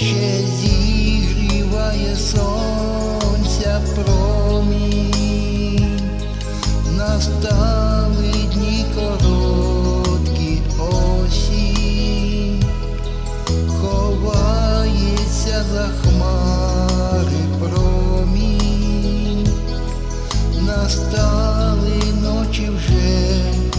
Ще зігріває сонця промінь, настали дні короткі осінь, ховається за хмари промінь, настали ночі вже.